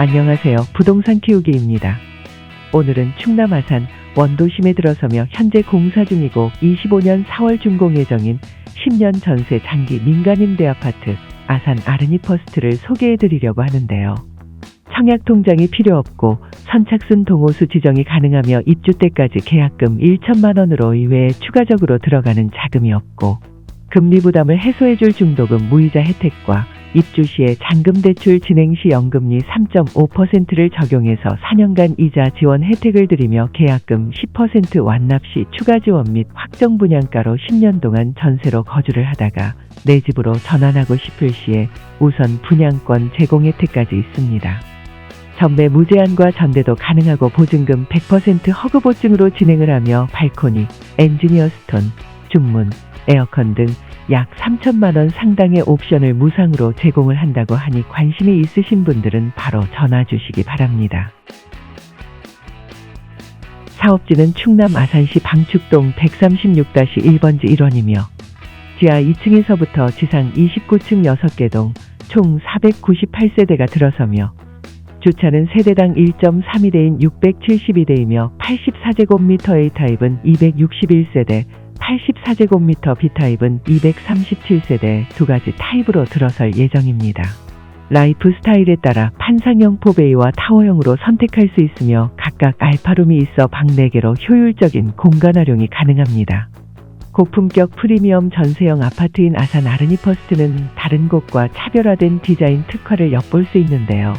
안녕하세요. 부동산 키우기입니다. 오늘은 충남 아산 원도심에 들어서며 현재 공사 중이고 25년 4월 준공 예정인 10년 전세 장기 민간임대 아파트 아산 아르니 퍼스트를 소개해 드리려고 하는데요. 청약 통장이 필요 없고 선착순 동호수 지정이 가능하며 입주 때까지 계약금 1천만 원으로 이외에 추가적으로 들어가는 자금이 없고 금리 부담을 해소해 줄 중도금 무이자 혜택과 입주 시에 잔금 대출 진행 시 연금리 3.5%를 적용해서 4년간 이자 지원 혜택을 드리며 계약금 10% 완납 시 추가 지원 및 확정 분양가로 10년 동안 전세로 거주를 하다가 내 집으로 전환하고 싶을 시에 우선 분양권 제공 혜택까지 있습니다. 전매 무제한과 전대도 가능하고 보증금 100% 허그 보증으로 진행을 하며 발코니, 엔지니어 스톤, 중문, 에어컨 등 약 3천만 원 상당의 옵션을 무상으로 제공을 한다고 하니 관심이 있으신 분들은 바로 전화 주시기 바랍니다. 사업지는 충남 아산시 방축동 136-1번지 1원이며 지하 2층에서부터 지상 29층 6개 동 총 498세대가 들어서며 주차는 세대당 1.32대인 672대이며 84제곱미터 A타입은 261세대, 84제곱미터 B타입은 237세대 두 가지 타입으로 들어설 예정입니다. 라이프 스타일에 따라 판상형 포베이와 타워형으로 선택할 수 있으며 각각 알파룸이 있어 방 4개로 효율적인 공간 활용이 가능합니다. 고품격 프리미엄 전세형 아파트인 아산 아르니 퍼스트는 다른 곳과 차별화된 디자인 특화를 엿볼 수 있는데요.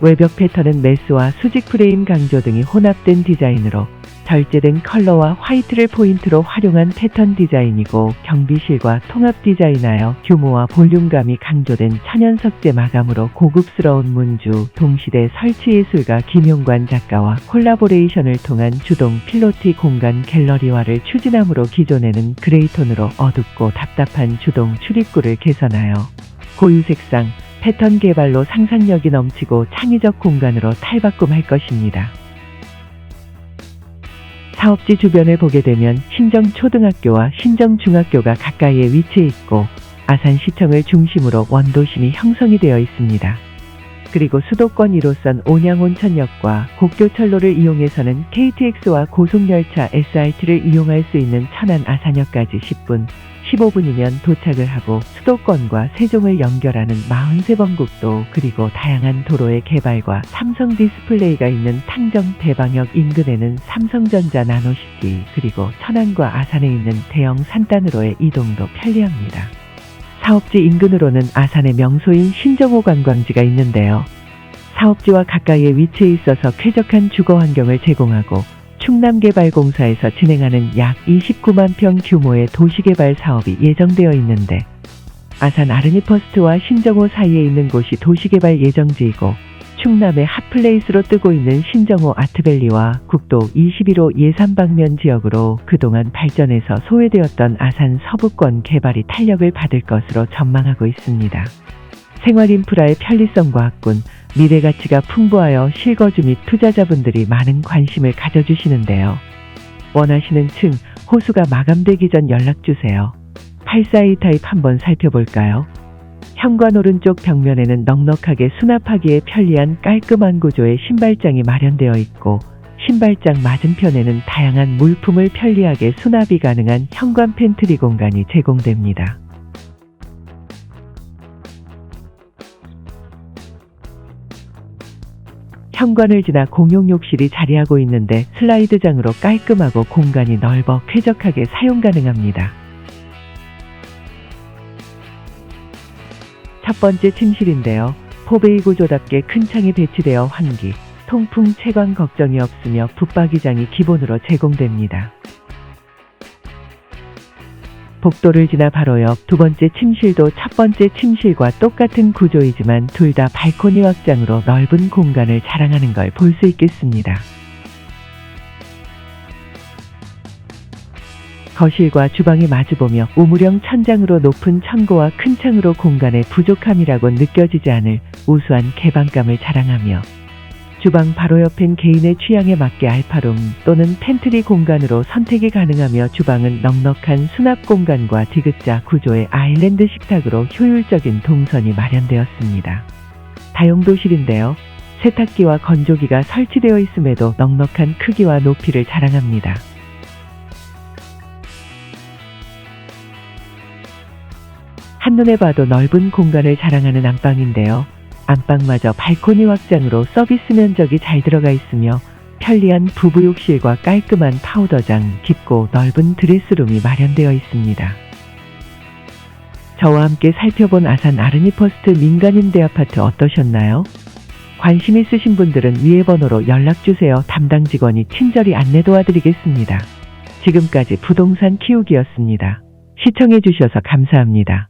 외벽 패턴은 메스와 수직 프레임 강조 등이 혼합된 디자인으로 절제된 컬러와 화이트를 포인트로 활용한 패턴 디자인이고 경비실과 통합 디자인하여 규모와 볼륨감이 강조된 천연 석재 마감으로 고급스러운 문주, 동시대 설치 예술가 김용관 작가와 콜라보레이션을 통한 주동 필로티 공간 갤러리화를 추진함으로 기존에는 그레이톤으로 어둡고 답답한 주동 출입구를 개선하여 고유 색상, 패턴 개발로 상상력이 넘치고 창의적 공간으로 탈바꿈할 것입니다. 사업지 주변을 보게 되면 신정초등학교와 신정중학교가 가까이에 위치해 있고 아산시청을 중심으로 원도심이 형성이 되어 있습니다. 그리고 수도권 1호선 온양온천역과 곡교철로를 이용해서는 KTX와 고속열차 SRT를 이용할 수 있는 천안 아산역까지 10분, 15분이면 도착을 하고 수도권과 세종을 연결하는 43번 국도 그리고 다양한 도로의 개발과 삼성 디스플레이가 있는 탕정 대방역 인근에는 삼성전자 나노시티 그리고 천안과 아산에 있는 대형 산단으로의 이동도 편리합니다. 사업지 인근으로는 아산의 명소인 신정호 관광지가 있는데요. 사업지와 가까이에 위치해 있어서 쾌적한 주거 환경을 제공하고 충남개발공사에서 진행하는 약 29만 평 규모의 도시개발 사업이 예정되어 있는데 아산 아르니퍼스트와 신정호 사이에 있는 곳이 도시개발 예정지이고 충남의 핫플레이스로 뜨고 있는 신정호 아트밸리와 국도 21호 예산방면 지역으로 그동안 발전해서 소외되었던 아산 서부권 개발이 탄력을 받을 것으로 전망하고 있습니다. 생활 인프라의 편리성과 학군, 미래 가치가 풍부하여 실거주 및 투자자분들이 많은 관심을 가져주시는데요. 원하시는 층, 호수가 마감되기 전 연락 주세요. 842 타입 한번 살펴볼까요? 현관 오른쪽 벽면에는 넉넉하게 수납하기에 편리한 깔끔한 구조의 신발장이 마련되어 있고 신발장 맞은편에는 다양한 물품을 편리하게 수납이 가능한 현관 팬트리 공간이 제공됩니다. 현관을 지나 공용 욕실이 자리하고 있는데 슬라이드장으로 깔끔하고 공간이 넓어 쾌적하게 사용 가능합니다. 첫 번째 침실인데요. 포베이 구조답게 큰 창이 배치되어 환기, 통풍 채광 걱정이 없으며 붙박이장이 기본으로 제공됩니다. 복도를 지나 바로 옆 두 번째 침실도 첫 번째 침실과 똑같은 구조이지만 둘 다 발코니 확장으로 넓은 공간을 자랑하는 걸 볼 수 있겠습니다. 거실과 주방이 마주보며 우물형 천장으로 높은 천고와 큰 창으로 공간의 부족함이라고 느껴지지 않을 우수한 개방감을 자랑하며 주방 바로 옆엔 개인의 취향에 맞게 알파룸 또는 팬트리 공간으로 선택이 가능하며 주방은 넉넉한 수납 공간과 디귿자 구조의 아일랜드 식탁으로 효율적인 동선이 마련되었습니다. 다용도실인데요. 세탁기와 건조기가 설치되어 있음에도 넉넉한 크기와 높이를 자랑합니다. 한눈에 봐도 넓은 공간을 자랑하는 안방인데요. 안방마저 발코니 확장으로 서비스 면적이 잘 들어가 있으며 편리한 부부 욕실과 깔끔한 파우더장, 깊고 넓은 드레스룸이 마련되어 있습니다. 저와 함께 살펴본 아산 아르니퍼스트 민간임대 아파트 어떠셨나요? 관심 있으신 분들은 위에 번호로 연락주세요. 담당 직원이 친절히 안내 도와드리겠습니다. 지금까지 부동산 키우기였습니다. 시청해주셔서 감사합니다.